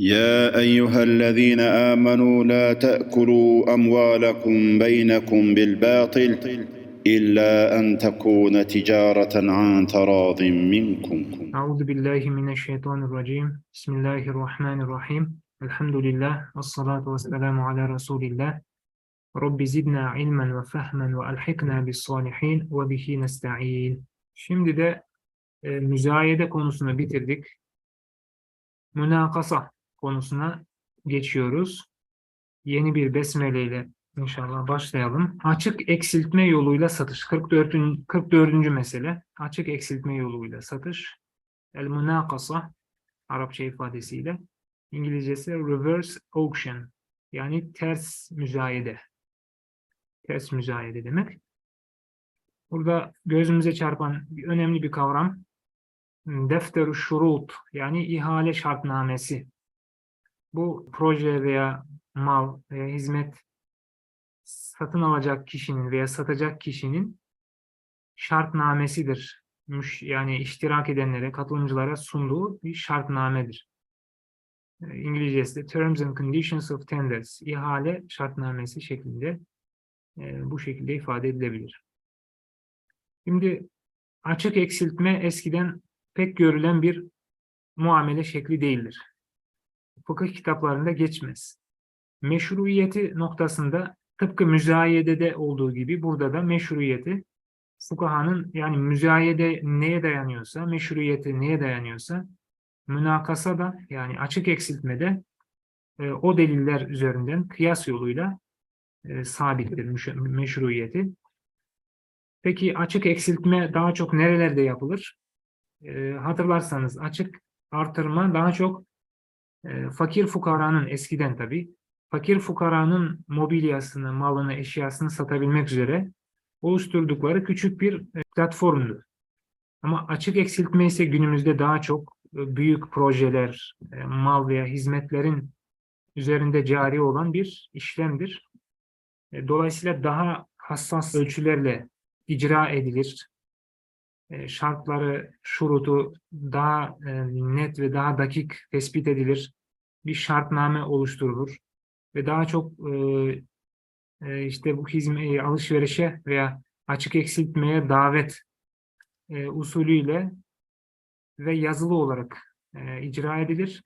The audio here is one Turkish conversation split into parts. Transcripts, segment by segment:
يا أيها الذين آمنوا لا تأكلوا أموالكم بينكم بالباطل إلا أن تكون تجارة عن تراض منكم. أعوذ بالله من الشيطان الرجيم. بسم الله الرحمن الرحيم. الحمد لله والصلاة والسلام على رسول الله. رب زدنا علما وفهما وألحقنا بالصالحين وبه نستعين. Şimdi de e, müzayede konusunu bitirdik. Münakasa konusuna geçiyoruz. Yeni bir besmele ile inşallah başlayalım. Açık eksiltme yoluyla satış. 44. 44. mesele. Açık eksiltme yoluyla satış. El münakasa Arapça ifadesiyle. İngilizcesi reverse auction yani ters müzayede. Ters müzayede demek. Burada gözümüze çarpan önemli bir kavram defter şurut yani ihale şartnamesi. Bu proje veya mal veya hizmet satın alacak kişinin veya satacak kişinin şartnamesidir. Yani iştirak edenlere, katılımcılara sunduğu bir şartnamedir. E, İngilizcesi de Terms and Conditions of Tenders, ihale şartnamesi şeklinde e, bu şekilde ifade edilebilir. Şimdi açık eksiltme eskiden pek görülen bir muamele şekli değildir. Fıkıh kitaplarında geçmez. Meşruiyeti noktasında tıpkı müzayedede olduğu gibi burada da meşruiyeti fukahanın yani müzayede neye dayanıyorsa, meşruiyeti neye dayanıyorsa münakasa da yani açık eksiltmede e, o deliller üzerinden kıyas yoluyla e, sabittir meşruiyeti. Peki açık eksiltme daha çok nerelerde yapılır? E, hatırlarsanız açık artırma daha çok e, fakir fukaranın eskiden tabii fakir fukaranın mobilyasını, malını, eşyasını satabilmek üzere oluşturdukları küçük bir e, platformdu. Ama açık eksiltme ise günümüzde daha çok e, büyük projeler, e, mal veya hizmetlerin üzerinde cari olan bir işlemdir. Dolayısıyla daha hassas ölçülerle icra edilir. E, Şartları, şurutu daha e, net ve daha dakik tespit edilir. Bir şartname oluşturulur ve daha çok e, işte bu hizme, alışverişe veya açık eksiltmeye davet usulüyle ve yazılı olarak icra edilir.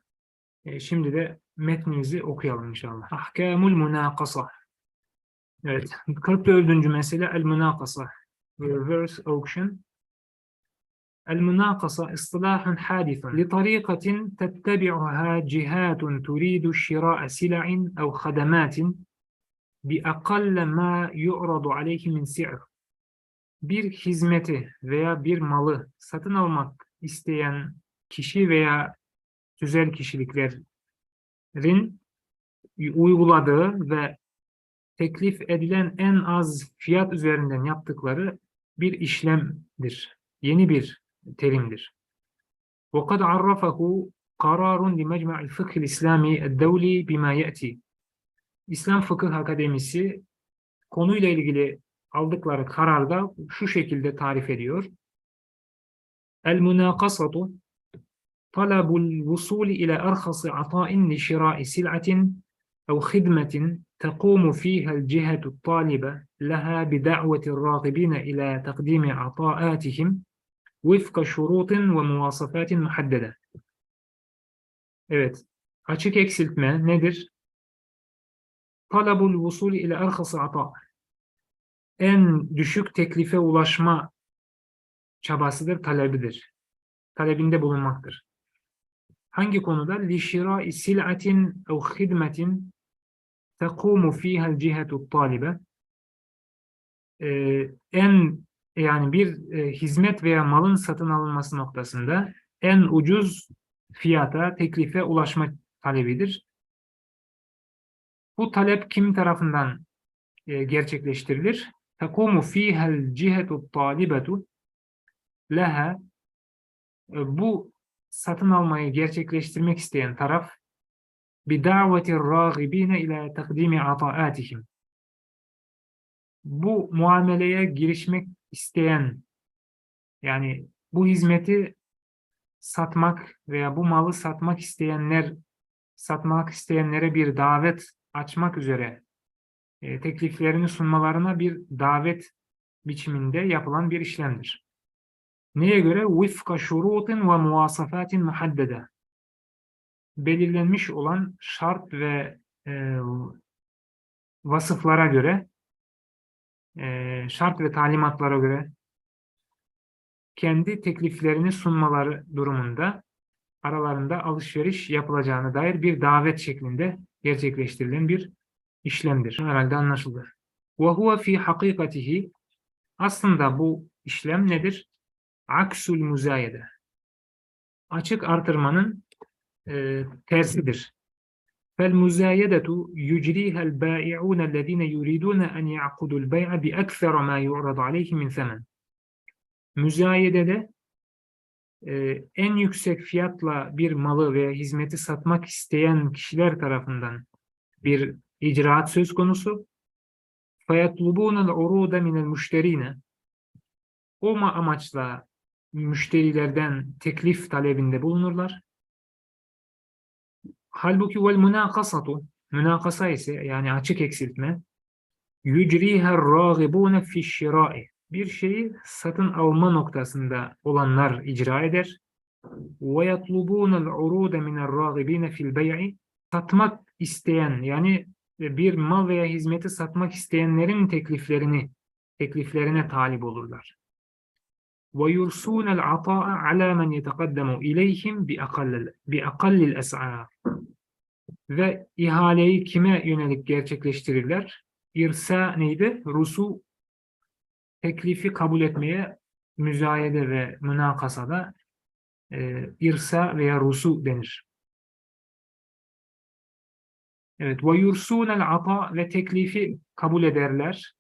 Şimdi de metnimizi okuyalım inşallah. Ahkamul münakasa. Evet. 44. mesele el münakasa. Reverse auction. المناقصة اصطلاح حادث لطريقة تتبعها جهات تريد شراء سلع أو خدمات بأقل ما يعرض عليه من سعر bir hizmeti veya bir malı satın almak isteyen kişi veya tüzel kişiliklerin uyguladığı ve teklif edilen en az fiyat üzerinden yaptıkları bir işlemdir. Yeni bir terimdir. وقد عرفه قرار لمجمع الفقه الإسلامي الدولي بما يأتي. İslam Fıkıh Akademisi konuyla ilgili aldıkları kararda şu şekilde tarif ediyor. El münakasatu talabul vusul ila arkhası ata'in li şira'i sil'atin ev khidmetin تقوم فيها الجهة الطالبة لها بدعوة الراغبين إلى تقديم عطاءاتهم وفق شروط ومواصفات محددة. Evet, açık eksiltme nedir? Talabul vusul ile erhası ata. En düşük teklife ulaşma çabasıdır, talebidir. Talebinde bulunmaktır. Hangi konuda? Lişira sil'atin ev hidmetin tekumu fiha'l cihetu't talibe. Ee, en yani bir e, hizmet veya malın satın alınması noktasında en ucuz fiyata, teklife ulaşma talebidir. Bu talep kim tarafından e, gerçekleştirilir? Tekumu fiha'l cihetut talibetu leha e, bu satın almayı gerçekleştirmek isteyen taraf bi daveti ragibine ila takdimi ataatihim. Bu muameleye girişmek isteyen yani bu hizmeti satmak veya bu malı satmak isteyenler satmak isteyenlere bir davet açmak üzere e, tekliflerini sunmalarına bir davet biçiminde yapılan bir işlemdir. Neye göre? Vifka şurutin ve muvasafatin muhaddede. Belirlenmiş olan şart ve e, vasıflara göre, e, şart ve talimatlara göre kendi tekliflerini sunmaları durumunda aralarında alışveriş yapılacağına dair bir davet şeklinde gerçekleştirilen bir işlemdir. Herhalde anlaşıldı. وَهُوَ فِي حَقِيقَتِهِ Aslında bu işlem nedir? Aksul muzayede. Açık artırmanın e, tersidir. فالمزايدة يجريها البائعون الذين يريدون أن يعقدوا البيع بأكثر ما يعرض عليه من ثمن. Müzayedede e, en yüksek fiyatla bir malı veya hizmeti satmak isteyen kişiler tarafından bir icraat söz konusu. فَيَطْلُبُونَ الْعُرُودَ مِنَ الْمُشْتَرِينَ O ma- amaçla müşterilerden teklif talebinde bulunurlar. Halbuki vel münakasatu münakasa ise yani açık eksiltme yücriha râgibûne fi'ş-şirâ'i bir şeyi satın alma noktasında olanlar icra eder. Yatlubûnel urûde minel râgibîne fil bey'i satmak isteyen yani bir mal veya hizmeti satmak isteyenlerin tekliflerini tekliflerine talip olurlar. Ve yursûnel atâ'a alâ men yetekaddamu ileyhim bi akallil bi akallil es'âr ve ihaleyi kime yönelik gerçekleştirirler? İrsa neydi? Rusu teklifi kabul etmeye müzayede ve münakasada e, irsa veya rusu denir. Evet. Ve yursunel ata ve teklifi kabul ederler.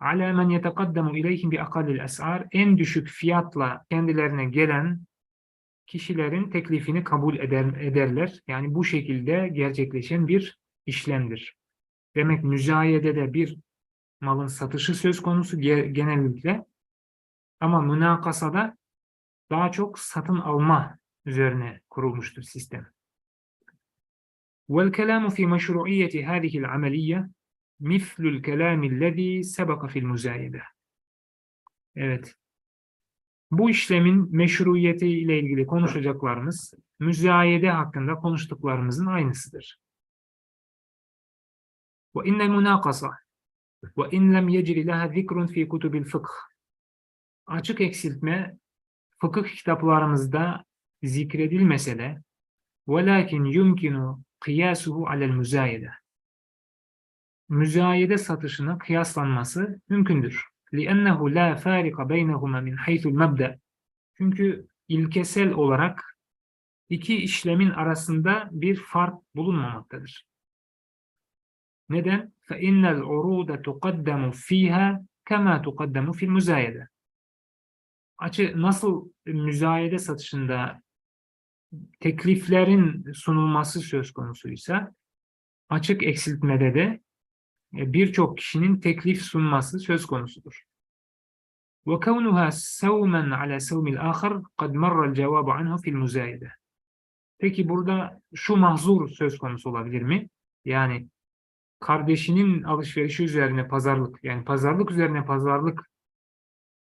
Ala men yetekaddamu ileyhim bi akallil es'ar en düşük fiyatla kendilerine gelen kişilerin teklifini kabul eder, ederler. Yani bu şekilde gerçekleşen bir işlemdir. Demek müzayedede bir malın satışı söz konusu ge- genellikle ama münakasada daha çok satın alma üzerine kurulmuştur sistem. والكلام في مشروعية هذه العملية مثل الكلام الذي سبق في المزايدة. Evet. bu işlemin meşruiyeti ile ilgili konuşacaklarımız müzayede hakkında konuştuklarımızın aynısıdır. Ve innel münakasa ve in lem yecri leha zikrun fi. Açık eksiltme fıkıh kitaplarımızda zikredilmese de velakin yumkinu kıyasuhu alel müzayede. Müzayede satışına kıyaslanması mümkündür. لِأَنَّهُ لَا فَارِقَ بَيْنَهُمَا مِنْ حَيْثُ الْمَبْدَأِ Çünkü ilkesel olarak iki işlemin arasında bir fark bulunmamaktadır. Neden? فَاِنَّ الْعُرُودَ تُقَدَّمُ ف۪يهَا كَمَا تُقَدَّمُ فِي الْمُزَايَدَةِ Açı, nasıl müzayede satışında tekliflerin sunulması söz konusuysa açık eksiltmede de e, birçok kişinin teklif sunması söz konusudur. وَكَوْنُهَا سَوْمًا عَلَى سَوْمِ الْآخَرِ قَدْ مَرَّ الْجَوَابُ عَنْهُ فِي الْمُزَايَدَةِ Peki burada şu mahzur söz konusu olabilir mi? Yani kardeşinin alışverişi üzerine pazarlık, yani pazarlık üzerine pazarlık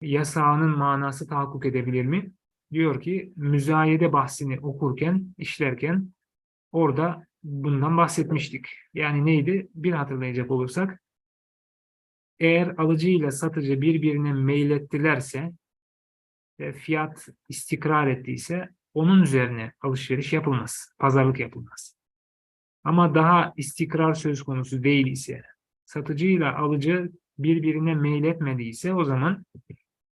yasağının manası tahakkuk edebilir mi? Diyor ki müzayede bahsini okurken, işlerken orada bundan bahsetmiştik. Yani neydi? Bir hatırlayacak olursak eğer alıcı ile satıcı birbirine meylettilerse ve fiyat istikrar ettiyse onun üzerine alışveriş yapılmaz. Pazarlık yapılmaz. Ama daha istikrar söz konusu değil ise satıcı ile alıcı birbirine meyletmediyse o zaman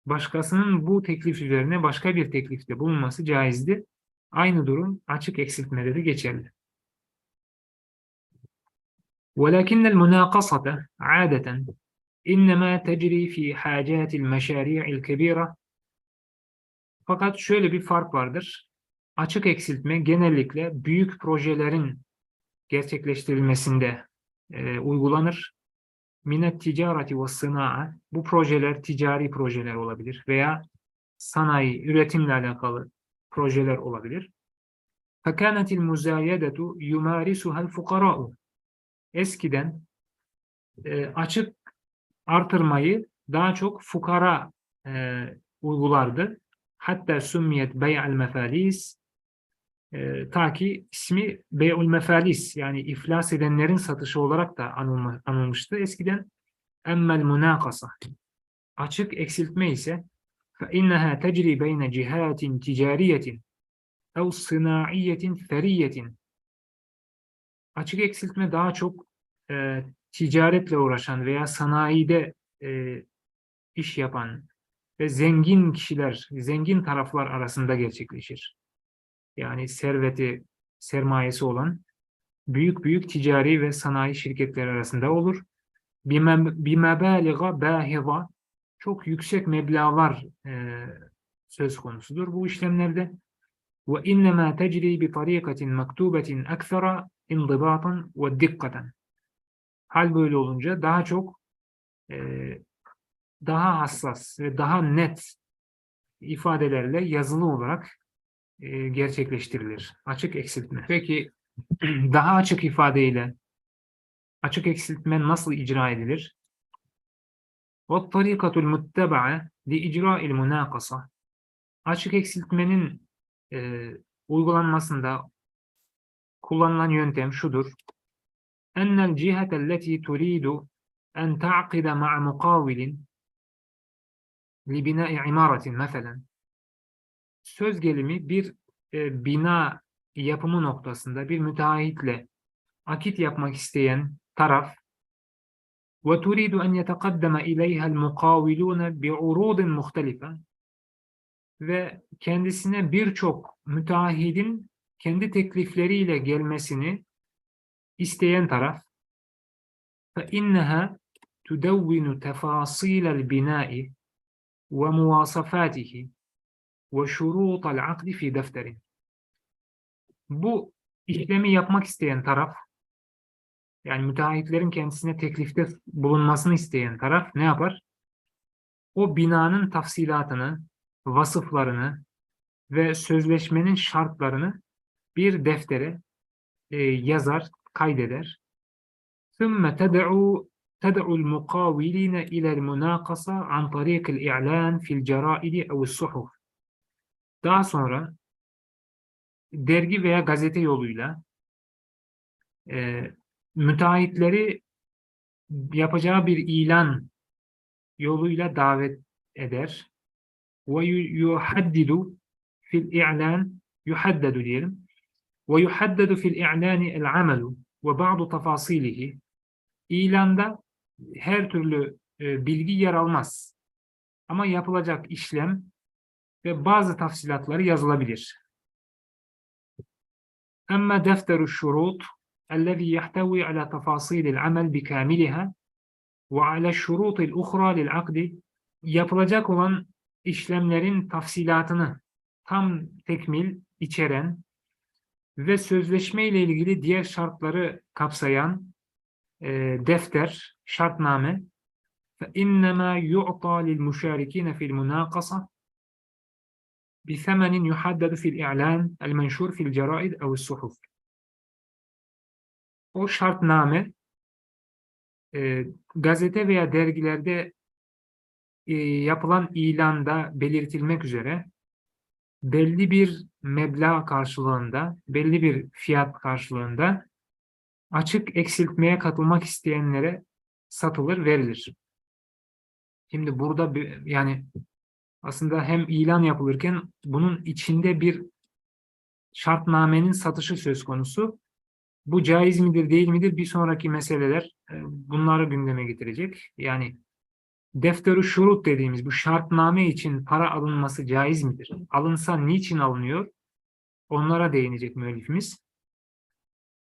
başkasının bu teklif üzerine başka bir teklifte bulunması caizdir. Aynı durum açık eksiltmede de geçerli. ولكن المناقصة عادة İnnemâ tecrî fî hâcâtil meşâri'il kebîra. Fakat şöyle bir fark vardır. Açık eksiltme genellikle büyük projelerin gerçekleştirilmesinde e, uygulanır. Minet ticareti ve sınaa. Bu projeler ticari projeler olabilir veya sanayi, üretimle alakalı projeler olabilir. Fekânetil müzayedetu yumârisuhel fukara'u. Eskiden e, açık artırmayı daha çok fukara e, uygulardı. Hatta sümmiyet bey'al mefalis e, ta ki ismi bey'ul mefalis yani iflas edenlerin satışı olarak da anılma, anılmıştı. Eskiden emmel münakasa açık eksiltme ise فَاِنَّهَا تَجْرِي بَيْنَ جِهَاتٍ تِجَارِيَةٍ اَوْ صِنَاعِيَّةٍ فَرِيَّةٍ Açık eksiltme daha çok e, ticaretle uğraşan veya sanayide e, iş yapan ve zengin kişiler, zengin taraflar arasında gerçekleşir. Yani serveti, sermayesi olan büyük büyük ticari ve sanayi şirketleri arasında olur. Bimebaliga bahiza çok yüksek meblağlar e, söz konusudur bu işlemlerde. Ve innema tecri bi tarikatin maktubetin ekthara indibatan ve dikkaten. Hal böyle olunca daha çok e, daha hassas ve daha net ifadelerle yazılı olarak e, gerçekleştirilir. Açık eksiltme. Peki daha açık ifadeyle açık eksiltme nasıl icra edilir? وَالطَّرِيقَةُ الْمُتَّبَعَ لِإِجْرَاءِ الْمُنَاقَصَةِ Açık eksiltmenin e, uygulanmasında kullanılan yöntem şudur. اَنَّ الْجِهَةَ الَّتِي تُرِيدُ أن تعقد مع مقاول لبناء عمارة مثلا söz gelimi bir e, bina yapımı noktasında bir müteahhitle akit yapmak isteyen taraf ve turidu en yetekaddeme ileyha'l mukavvilun bi'urudin muhtelife ve kendisine birçok müteahhidin kendi teklifleriyle gelmesini isteyen taraf فإنها تدون تفاصيل البناء ومواصفاته وشروط العقد في دفتر. Bu işlemi yapmak isteyen taraf, yani müteahhitlerin kendisine teklifte bulunmasını isteyen taraf ne yapar? O binanın tafsilatını, vasıflarını ve sözleşmenin şartlarını bir deftere e, yazar, kaydeder ثم تدعو تدعو المقاولين إلى المناقصة عن طريق الإعلان في الجرائد أو الصحف. Daha sonra dergi veya gazete yoluyla e, müteahhitleri yapacağı bir ilan yoluyla davet eder. Ve yuhaddidu fil i'lan yuhaddedu diyelim. Ve yuhaddedu fil i'lani el amelu ve ba'du tafasilihi İlanda her türlü e, bilgi yer almaz. Ama yapılacak işlem ve bazı tafsilatları yazılabilir. Ama defteru şurut الذي يحتوي على تفاصيل العمل بكاملها وعلى الشروط الأخرى للعقد yapılacak olan işlemlerin tafsilatını tam tekmil içeren ve sözleşme ile ilgili diğer şartları kapsayan e, defter, şartname فإنما يعطى للمشاركين في المناقصة بثمن يحدد في الإعلان المنشور في الجرائد أو الصحف. O şartname e, gazete veya dergilerde e, yapılan ilanda belirtilmek üzere belli bir meblağ karşılığında, belli bir fiyat karşılığında açık eksiltmeye katılmak isteyenlere satılır, verilir. Şimdi burada bir, yani aslında hem ilan yapılırken bunun içinde bir şartnamenin satışı söz konusu. Bu caiz midir değil midir bir sonraki meseleler e, bunları gündeme getirecek. Yani defterü şurut dediğimiz bu şartname için para alınması caiz midir? Alınsa niçin alınıyor? Onlara değinecek müellifimiz.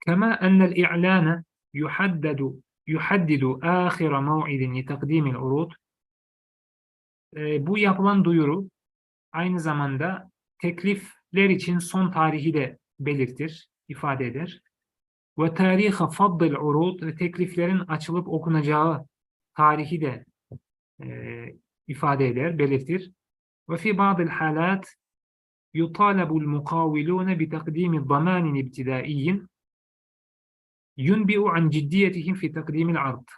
Kema ennel i'lâne yuhaddedu yuhaddidu âhira mev'idin litakdîmil urud ee, bu yapılan duyuru aynı zamanda teklifler için son tarihi de belirtir, ifade eder. Ve tarihe faddel urud ve tekliflerin açılıp okunacağı tarihi de e, ifade eder, belirtir. Ve fi bazı halat yutalabul mukavilune bi takdimi damanin ibtidaiyin yunbi'u an ciddiyetihim fi takdimil ard.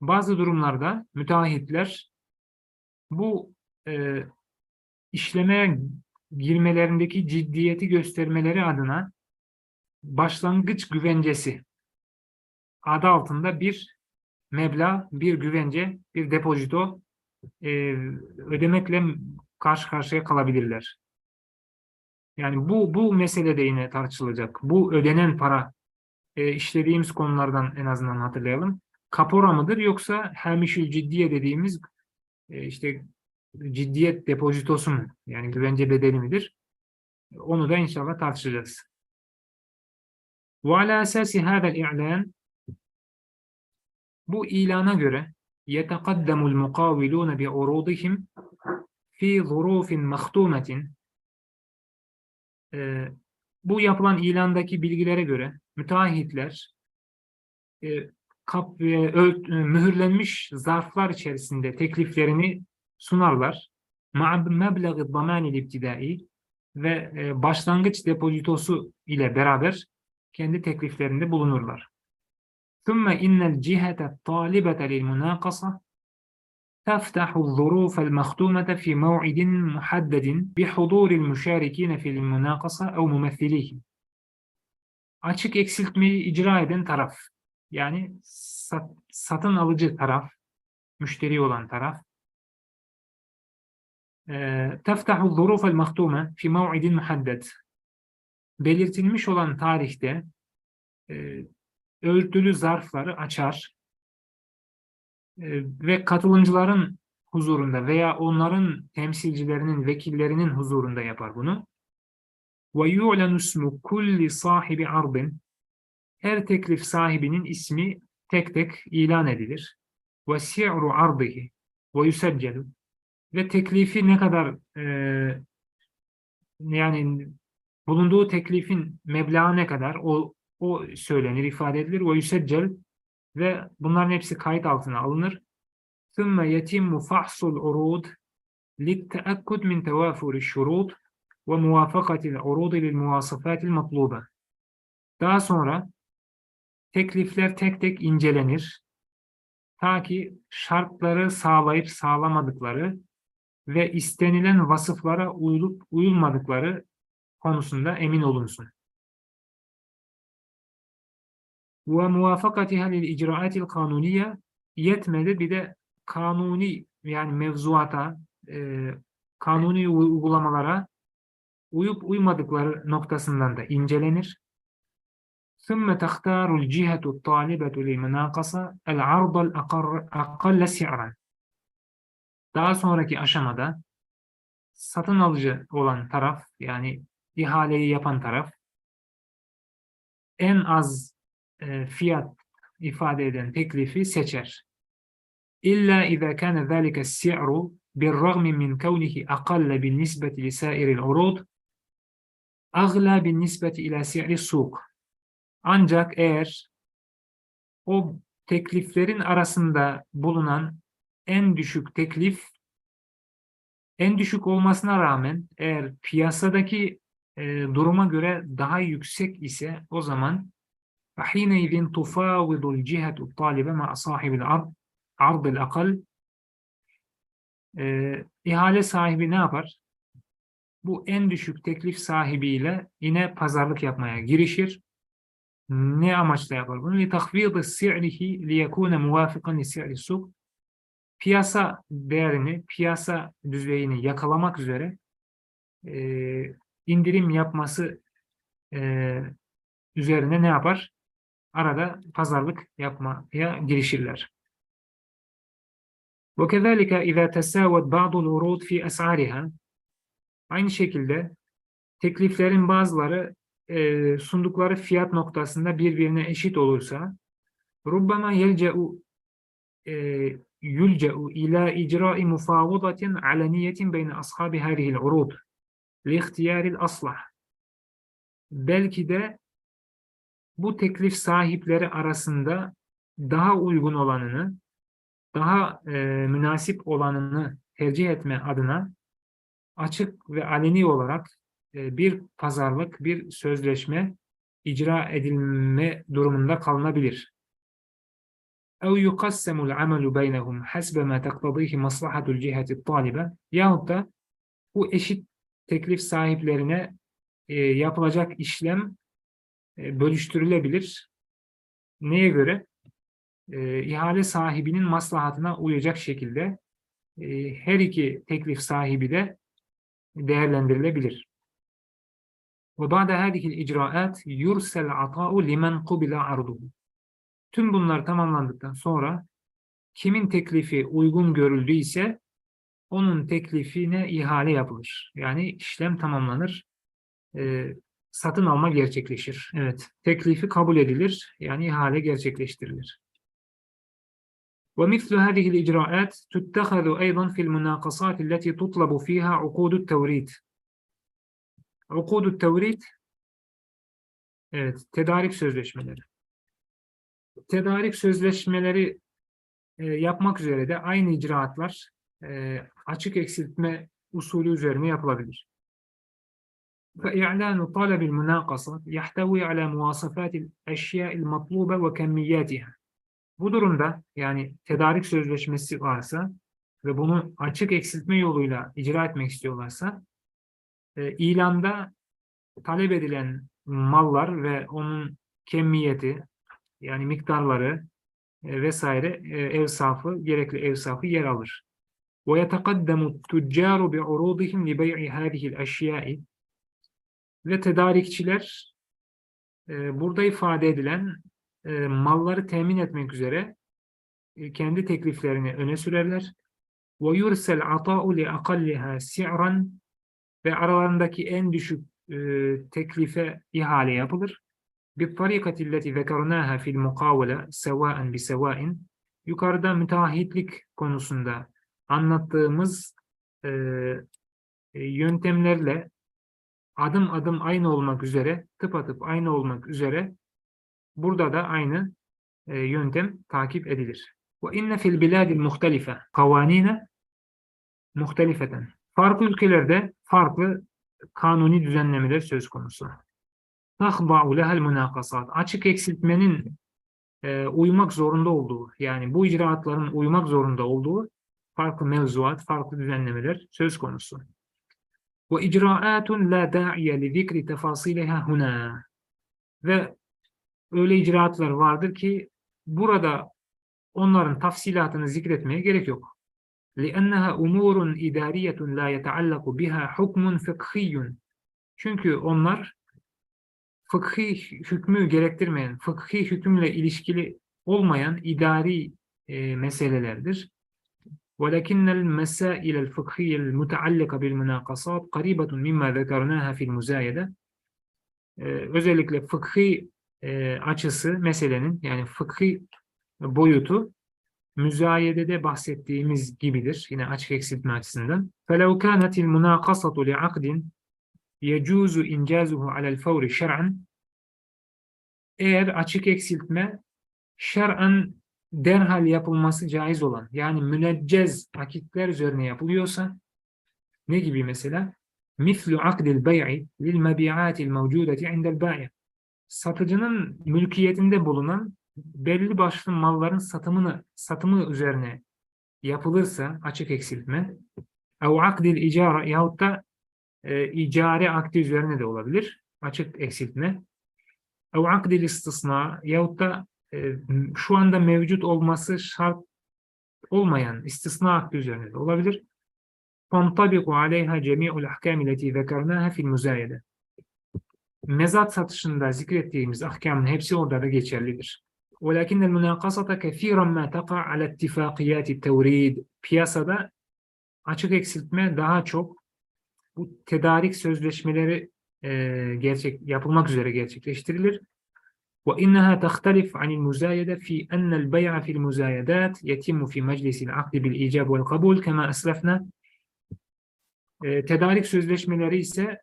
Bazı durumlarda müteahhitler bu e, işleme girmelerindeki ciddiyeti göstermeleri adına başlangıç güvencesi adı altında bir meblağ, bir güvence, bir depozito e, ödemekle karşı karşıya kalabilirler. Yani bu bu mesele de yine tartışılacak. Bu ödenen para e, işlediğimiz konulardan en azından hatırlayalım. Kapora mıdır yoksa hemişül ciddiye dediğimiz e, işte ciddiyet depozitosu mu? Yani güvence bedeli midir? Onu da inşallah tartışacağız. وعلى أساس هذا الإعلان bu ilana göre يتقدم المقاولون بعروضهم في ظروف مختومة Ee, bu yapılan ilandaki bilgilere göre müteahhitler e, kap, e, ö- e, mühürlenmiş zarflar içerisinde tekliflerini sunarlar. مع مبلغ الضمان الابتدائي ve e, başlangıç depozitosu ile beraber kendi tekliflerinde bulunurlar. ثم إن الجهة الطالبة للمناقصة تفتح الظروف المختومة في موعد محدد بحضور المشاركين في المناقصة أو ممثليهم. Açık eksiltmeyi icra eden taraf, yani sat- satın alıcı taraf, müşteri olan taraf, تفتح الظروف المختومة في موعد محدد. Belirtilmiş olan tarihte eee, örtülü zarfları açar e, ve katılımcıların huzurunda veya onların temsilcilerinin, vekillerinin huzurunda yapar bunu. وَيُعْلَنُ اسْمُ كُلِّ صَاحِبِ عَرْضٍ Her teklif sahibinin ismi tek tek ilan edilir. وَسِعْرُ عَرْضِهِ وَيُسَجَّلُ Ve teklifi ne kadar e, yani bulunduğu teklifin meblağı ne kadar o o söylenir, ifade edilir. وَيُسَجَّلُ ve bunların hepsi kayıt altına alınır. ثُمَّ يَتِمُّ فَحْصُ الْعُرُودِ لِلتَّأَكُّدْ مِنْ تَوَافُرِ الشُّرُوطِ وَمُوَافَقَةِ الْعُرُودِ لِلْمُوَاصَفَاتِ الْمَطْلُوبَةِ Daha sonra teklifler tek tek incelenir. Ta ki şartları sağlayıp sağlamadıkları ve istenilen vasıflara uyulup uyulmadıkları konusunda emin olunsun. وموافقتها للإجراءات القانونية yetmedi bir de kanuni yani mevzuata e, kanuni uygulamalara uyup uymadıkları noktasından da incelenir. ثم تختار الجهة الطالبة للمناقصة العرض الأقر- أقل سعرا. Daha sonraki aşamada satın alıcı olan taraf yani ihaleyi yapan taraf en az e, fiyat ifade eden teklifi seçer. İlla izâ kâne zâlike si'ru birragmi min kavnihi akalle bin nisbeti li sairil urud agla bin nisbeti ila si'ri suk. Ancak eğer o tekliflerin arasında bulunan en düşük teklif en düşük olmasına rağmen eğer piyasadaki e, duruma göre daha yüksek ise o zaman فحينئذ تفاوض الجهة الطالبة مع صاحب العرض عرض الأقل Ee, ihale sahibi ne yapar? Bu en düşük teklif sahibiyle yine pazarlık yapmaya girişir. Ne amaçla yapar bunu? لِتَخْفِيضِ سِعْرِهِ لِيَكُونَ مُوَافِقًا لِسِعْرِ السُّقْ Piyasa değerini, piyasa düzeyini yakalamak üzere e, indirim yapması e, üzerine ne yapar? Arada pazarlık yapmaya girişirler. وكذلك إذا تساوت بعض العروض في أسعارها Aynı şekilde tekliflerin bazıları e, sundukları fiyat noktasında birbirine eşit olursa ربما يلجأ e, يلجأ إلى إجراء مفاوضة علنية بين أصحاب هذه العروض لاختيار الأصلح belki de bu teklif sahipleri arasında daha uygun olanını daha e, münasip olanını tercih etme adına açık ve aleni olarak e, bir pazarlık, bir sözleşme icra edilme durumunda kalınabilir. اَوْ يُقَسَّمُ الْعَمَلُ بَيْنَهُمْ حَسْبَ مَا تَقْتَضِيهِ مَصْلَحَةُ الْجِهَةِ الطَّالِبَةِ Yahut da bu eşit teklif sahiplerine e, yapılacak işlem e, e, bölüştürülebilir. Neye göre? E, ihale sahibinin maslahatına uyacak şekilde e, her iki teklif sahibi de değerlendirilebilir. Ve ba'de hadikil icraat yursel ata'u limen kubila arduhu. Tüm bunlar tamamlandıktan sonra kimin teklifi uygun görüldü ise onun teklifine ihale yapılır. Yani işlem tamamlanır. E, satın alma gerçekleşir. Evet. Teklifi kabul edilir. Yani ihale gerçekleştirilir. ومثل هذه الإجراءات تتخذ أيضا في المناقصات التي تطلب فيها عقود التوريد. عقود التوريد Evet, tedarik sözleşmeleri. Tedarik sözleşmeleri e, yapmak üzere de aynı icraatlar e, açık eksiltme usulü üzerine yapılabilir. فإعلان طلب المناقصة يحتوي على مواصفات الأشياء المطلوبة وكمياتها. Bu durumda yani tedarik sözleşmesi varsa ve bunu açık eksiltme yoluyla icra etmek istiyorlarsa e, ilanda talep edilen mallar ve onun kemiyeti yani miktarları e, vesaire e, evsafı, gerekli evsafı yer alır. وَيَتَقَدَّمُ التُّجَّارُ بِعُرُوضِهِمْ لِبَيْعِ هَذِهِ الْأَشْيَاءِ Ve tedarikçiler e, burada ifade edilen e, malları temin etmek üzere e, kendi tekliflerini öne sürerler. وَيُرْسَ الْعَطَاءُ لِأَقَلِّهَا سِعْرًا Ve aralarındaki en düşük e, teklife ihale yapılır. بِالطَّرِيقَةِ الَّتِي ذَكَرْنَاهَا فِي الْمُقَاوَلَةِ سَوَاءً بِسَوَاءٍ Yukarıda müteahhitlik konusunda anlattığımız e, e, yöntemlerle adım adım aynı olmak üzere, tıpatıp aynı olmak üzere burada da aynı e, yöntem takip edilir. Ve inne fil biladil muhtelife kavanine muhtelifeten. Farklı ülkelerde farklı kanuni düzenlemeler söz konusu. Tahda'u lehel münakasat. Açık eksiltmenin e, uymak zorunda olduğu, yani bu icraatların uymak zorunda olduğu farklı mevzuat, farklı düzenlemeler söz konusu. وَاِجْرَاءَاتٌ لَا دَاعِيَ لِذِكْرِ تَفَاصِيلِهَا هُنَا Ve öyle icraatlar vardır ki burada onların tafsilatını zikretmeye gerek yok. لِأَنَّهَا اُمُورٌ اِدَارِيَةٌ لَا يَتَعَلَّقُ بِهَا حُكْمٌ فِقْهِيٌّ Çünkü onlar fıkhi hükmü gerektirmeyen, fıkhi hükümle ilişkili olmayan idari e, meselelerdir. ولكن المسائل الفقهية المتعلقة بالمناقصات قريبة مما ذكرناها في المزايدة. Ee, özellikle fıkhi e, açısı meselenin yani fıkhi boyutu müzayedede bahsettiğimiz gibidir. Yine açık eksiltme açısından. فَلَوْ كَانَتِ الْمُنَاقَصَةُ لِعَقْدٍ يَجُوزُ إِنْجَازُهُ عَلَى الْفَوْرِ شَرْعًا Eğer açık eksiltme şer'an derhal yapılması caiz olan yani müneccez akitler üzerine yapılıyorsa ne gibi mesela? Mislu akdil bey'i lil mebi'atil mevcudeti indel bayi. Satıcının mülkiyetinde bulunan belli başlı malların satımını satımı üzerine yapılırsa açık eksiltme ev akdil icara yahut da e, icare akdi üzerine de olabilir açık eksiltme ev akdil istisna yahut da e, şu anda mevcut olması şart olmayan istisna hakkı üzerine de olabilir. تنطبق عليها جميع الأحكام التي ذكرناها في المزايدة. Mezat satışında zikrettiğimiz ahkamın hepsi orada da geçerlidir. ولكن المناقصة كثيرا ما تقع على اتفاقيات التوريد. Piyasada açık eksiltme daha çok bu tedarik sözleşmeleri e, gerçek yapılmak üzere gerçekleştirilir. وإنها تختلف عن المزايدة في أن البيع في المزايدات يتم في مجلس العقد بالإيجاب والقبول كما أسلفنا e, tedarik sözleşmeleri ise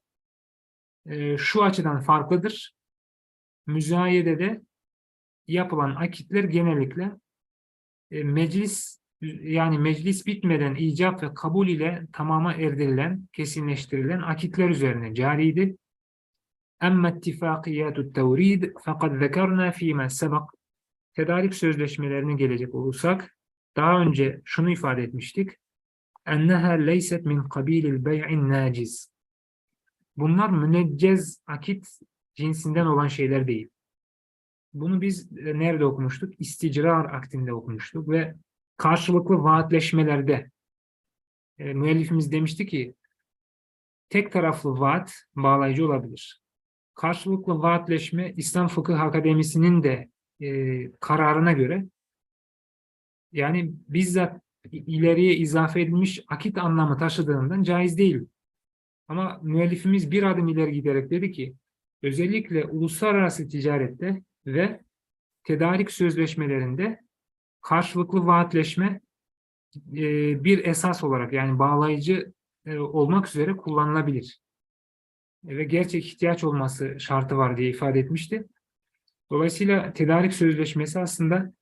e, şu açıdan farklıdır. Müzayedede yapılan akitler genellikle e, meclis yani meclis bitmeden icap ve kabul ile tamama erdirilen, kesinleştirilen akitler üzerine cariydi. Emme ittifakiyatü tevrid fakat zekerna fîmâ sebak tedarik sözleşmelerine gelecek olursak daha önce şunu ifade etmiştik. Enneha leyset min kabilil bey'in naciz. Bunlar müneccez akit cinsinden olan şeyler değil. Bunu biz nerede okumuştuk? İsticrar aktinde okumuştuk ve karşılıklı vaatleşmelerde e, müellifimiz demişti ki tek taraflı vaat bağlayıcı olabilir. Karşılıklı vaatleşme İslam Fıkıh Akademisi'nin de e, kararına göre yani bizzat ileriye izafe edilmiş akit anlamı taşıdığından caiz değil. Ama müellifimiz bir adım ileri giderek dedi ki özellikle uluslararası ticarette ve tedarik sözleşmelerinde karşılıklı vaatleşme e, bir esas olarak yani bağlayıcı e, olmak üzere kullanılabilir. Ve gerçek ihtiyaç olması şartı var diye ifade etmişti. Dolayısıyla tedarik sözleşmesi aslında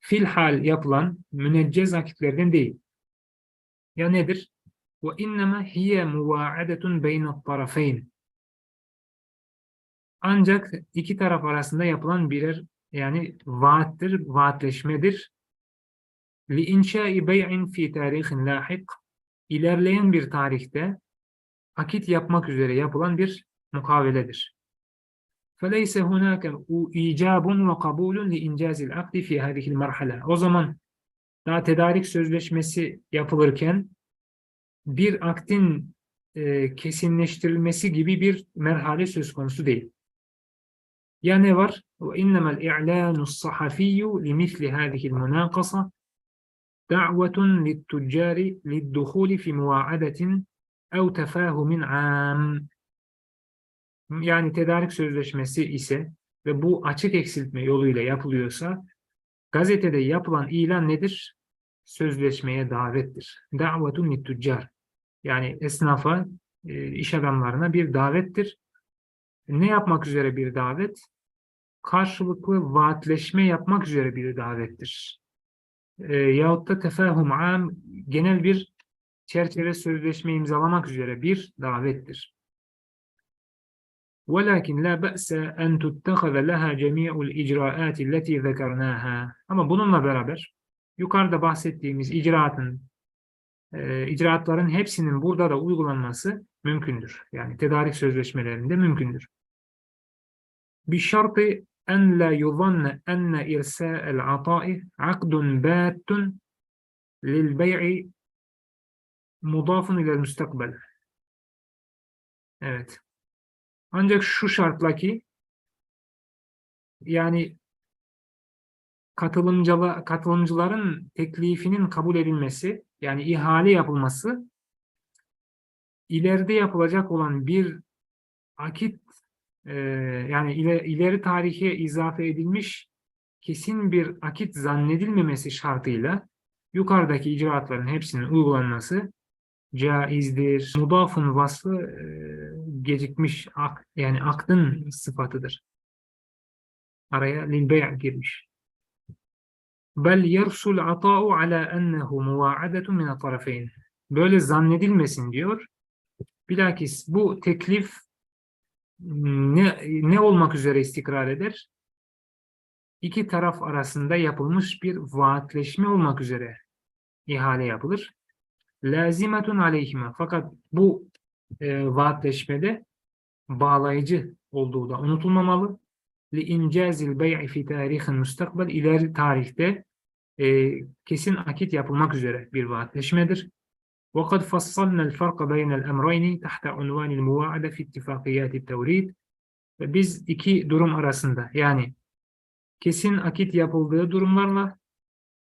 filhal yapılan müneccez akitlerden değil. Ya nedir? İnnema hiye muvaadetun beyne tarafeyn. Ancak iki taraf arasında yapılan birer yani vaattir, vaatleşmedir. İnşai bey'in fi tarihin lahik ilerleyen bir tarihte akit yapmak üzere yapılan bir mukaveledir. فَلَيْسَ هُنَاكَ اِيجَابٌ وَقَبُولٌ لِاِنْجَازِ الْعَقْدِ فِي هَذِهِ الْمَرْحَلَةِ O zaman daha tedarik sözleşmesi yapılırken bir aktin e, kesinleştirilmesi gibi bir merhale söz konusu değil. Ya ne var? وَاِنَّمَا الْاِعْلَانُ الصَّحَفِيُّ لِمِثْلِ هَذِهِ الْمُنَاقَصَةِ دعوة للتجار للدخول في مواعدة ev tefahumin am yani tedarik sözleşmesi ise ve bu açık eksiltme yoluyla yapılıyorsa gazetede yapılan ilan nedir? Sözleşmeye davettir. Davetun littüccar. Yani esnafa, e, iş adamlarına bir davettir. Ne yapmak üzere bir davet? Karşılıklı vaatleşme yapmak üzere bir davettir. E, yahut da tefahum am genel bir çerçeve sözleşme imzalamak üzere bir davettir. ولكن لا بأس أن تتخذ لها جميع الإجراءات التي ذكرناها. Ama bununla beraber yukarıda bahsettiğimiz icraatın e, icraatların hepsinin burada da uygulanması mümkündür. Yani tedarik sözleşmelerinde mümkündür. بشرط أن لا يظن أن إرساء العطاء عقد بات للبيع mudafun ile müstakbel. Evet. Ancak şu şartla ki yani katılımcıla, katılımcıların teklifinin kabul edilmesi yani ihale yapılması ileride yapılacak olan bir akit e, yani ileri, ileri tarihe izafe edilmiş kesin bir akit zannedilmemesi şartıyla yukarıdaki icraatların hepsinin uygulanması caizdir. Mudafın vasfı e, gecikmiş ak, yani aktın sıfatıdır. Araya lil bey' girmiş. Bel yersul ata'u ala ennehu muva'adetun min tarafeyn. Böyle zannedilmesin diyor. Bilakis bu teklif ne, ne olmak üzere istikrar eder? İki taraf arasında yapılmış bir vaatleşme olmak üzere ihale yapılır lazimetun aleyhime. Fakat bu e, vaatleşmede bağlayıcı olduğu da unutulmamalı. Li incazil bey'i fi tarihin müstakbel ileri tarihte e, kesin akit yapılmak üzere bir vaatleşmedir. وقد فصلنا الفرق بين الأمرين تحت عنوان المواعدة في اتفاقيات التوريد ve biz iki durum arasında yani kesin akit yapıldığı durumlarla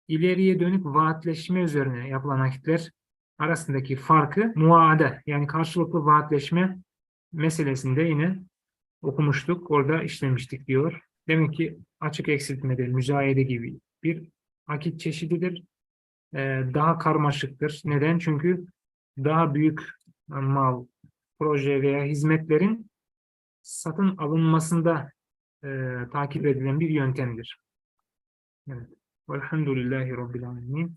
ileriye dönük vaatleşme üzerine yapılan akitler arasındaki farkı muade yani karşılıklı vaatleşme meselesinde yine okumuştuk. Orada işlemiştik diyor. Demek ki açık eksiltmede müzayede gibi bir akit çeşididir. Ee, daha karmaşıktır. Neden? Çünkü daha büyük mal, proje veya hizmetlerin satın alınmasında e, takip edilen bir yöntemdir. Evet. Velhamdülillahi Rabbil Alemin.